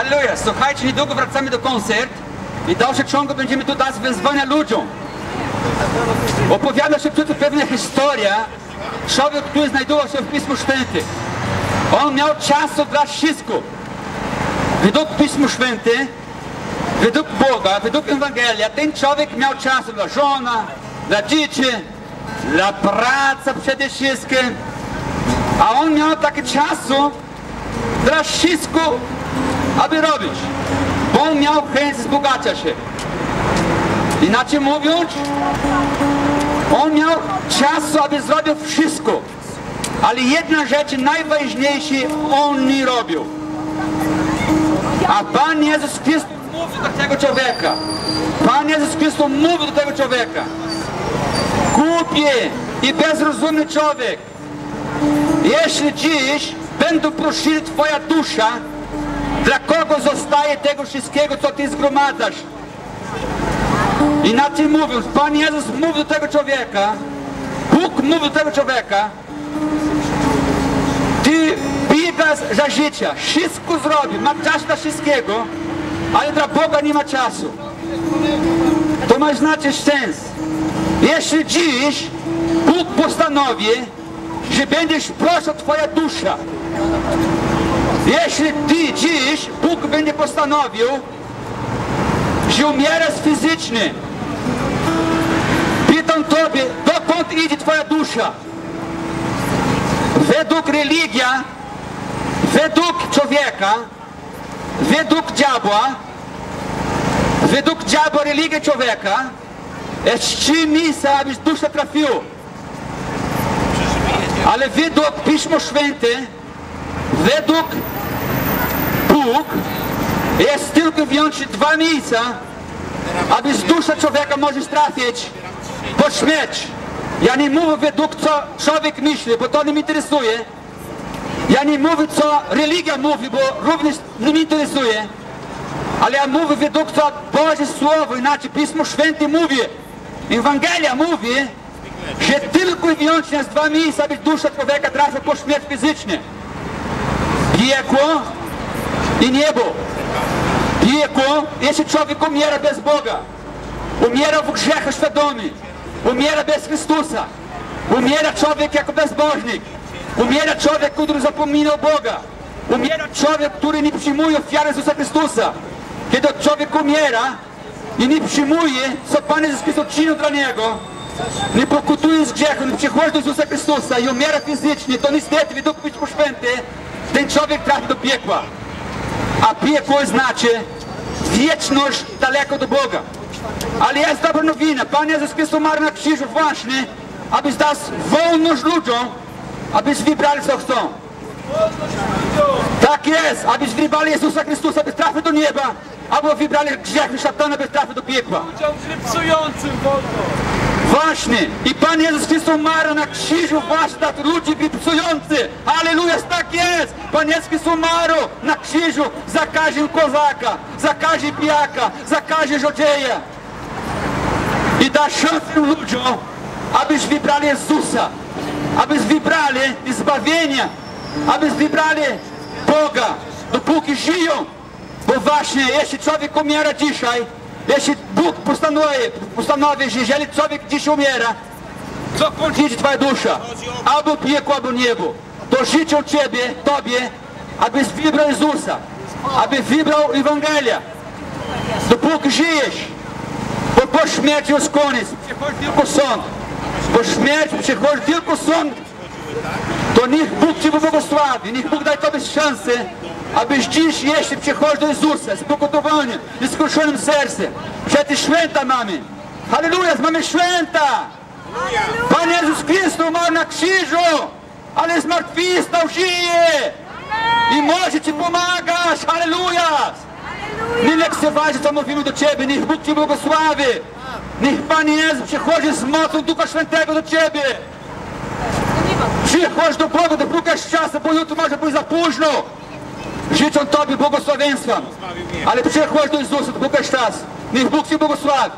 Halleluja! Słuchajcie, niedługo wracamy do koncert i w dalszym ciągu będziemy tu dać wyzwania ludziom. Opowiada się tutaj pewna historia. Człowiek, który znajdował się w Pismu Świętym. On miał czasu dla wszystko. Według Pismu Święte, według Boga, według Ewangelia, ten człowiek miał czasu dla żona, dla dzieci, dla pracy przede wszystkim. A on miał takie czasu dla wszystko, aby robić. Bo on miał chęć wzbogacać się. Inaczej mówiąc, on miał czasu, aby zrobił wszystko. Ale jedna rzecz najważniejsza on nie robił. A Pan Jezus Chrystus mówił do tego człowieka. Pan Jezus Chrystus mówił do tego człowieka. Głupi i bezrozumny człowiek. Jeśli dziś będą prosili Twoja dusza, dla kogo zostaje tego wszystkiego, co Ty zgromadzasz? Inaczej mówiąc, Pan Jezus mówił do tego człowieka, Bóg mówił do tego człowieka, Ty biegasz za życia, wszystko zrobi, ma czas na wszystkiego, ale dla Boga nie ma czasu. To ma znaczyć sens. Jeśli dziś Bóg postanowi, że będziesz prosił Twoja dusza, jeśli Ty dziś Bóg będzie postanowił, że umierasz fizycznie, pytam Tobie, dokąd idzie Twoja dusza? Według religia, według człowieka, według diabła, według diabła religia człowieka, trzy miejsca, abyś dusza trafił. Ale według Pismo Święte, według Bóg, jest tylko i wyłącznie dwa miejsca, aby z dusza człowieka możesz trafić po śmierć. Ja nie mówię według co człowiek myśli, bo to nie mnie interesuje. Ja nie mówię co religia mówi, bo również nie mnie interesuje. Ale ja mówię według co Boże Słowo, inaczej Pismo Święte mówi. Ewangelia mówi, że tylko i wyłącznie jest dwa miejsca, aby dusza człowieka trafia po śmierć fizyczną. Piekło i niebo. Piekło, jeśli człowiek umiera bez Boga. Umiera w grzechach świadomych. Umiera bez Chrystusa. Umiera człowiek jako bezbożnik. Umiera człowiek, który zapomina o Boga. Umiera człowiek, który nie przyjmuje ofiary Jezusa Chrystusa. Kiedy człowiek umiera i nie przyjmuje, co Pan Jezus Chrystus czynił dla niego, nie pokutuje z grzechu, nie przychodzi do Jezusa Chrystusa i umiera fizycznie, to niestety, według Pisma Święte, ten człowiek trafi do piekła. A piekło znaczy wieczność daleko do Boga. Ale jest dobra nowina. Pan Jezus Chrystus umarł na krzyżu właśnie, aby dać wolność ludziom, aby wybrali co chcą. Tak jest, abyś wybrali Jezusa Chrystusa, by trafił do nieba, albo wybrali grzechy szatana, by trafił do piekła. Ludziom. Właśnie. I Pan Jezus Chrystus umarł na krzyżu właśnie dla ludzi psujący. Halleluja, tak jest. Pan Jezus Chrystus umarł na krzyżu za kozaka, za każdym pijaka, za każdym złodzieja. I da szansę ludziom, abyś wybrali Jezusa, abyś wybrali zbawienia, abyś wybrali Boga, dopóki żyją. Bo właśnie, jeśli człowiek umiera dzisiaj, jeśli Bóg postanowi, postanowi, że jeżeli człowiek dziś umiera, dokąd idzie twoja dusza? Albo piekło, albo niebo. To życzę Ciebie, Tobie, abyś wybrał Jezusa, aby wybrał Ewangelia. Dopóki żyjesz, bo po śmierci jest koniec, tylko sąd. Po śmierci przychodzi tylko sąd. To niech Bóg Cię błogosławi, niech Bóg daje Tobie szansę, abyś dziś, jeśli przychodzi do Jezusa z pogotowaniem i skruszonym sercem. Przecież święta mamy. Halleluja, mamy święta. Pan Jezus Chrystus umarł na krzyżu, ale zmartwychwstał, żyje. I może Ci pomagać. Halleluja. Nie lekceważy, co mówimy do Ciebie. Niech Bóg Cię błogosławi. Niech Pan Jezus przychodzi z mocą Ducha Świętego do Ciebie. Przychodź do Boga, dopókasz czasu, bo jutro może być za późno. Życzę Tobie błogosławieństwa. Ale przychodź do Jezusa, dopókasz czas. Niech Bóg Cię błogosławi.